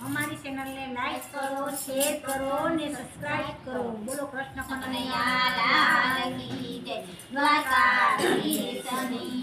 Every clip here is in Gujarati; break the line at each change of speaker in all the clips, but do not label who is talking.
અમારી ચેનલ ને લાઈક કરો શેર કરો ને સબસ્ક્રાઇબ કરો. બોલો કૃષ્ણ કનૈયા દ્વારકા કી
સની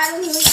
哎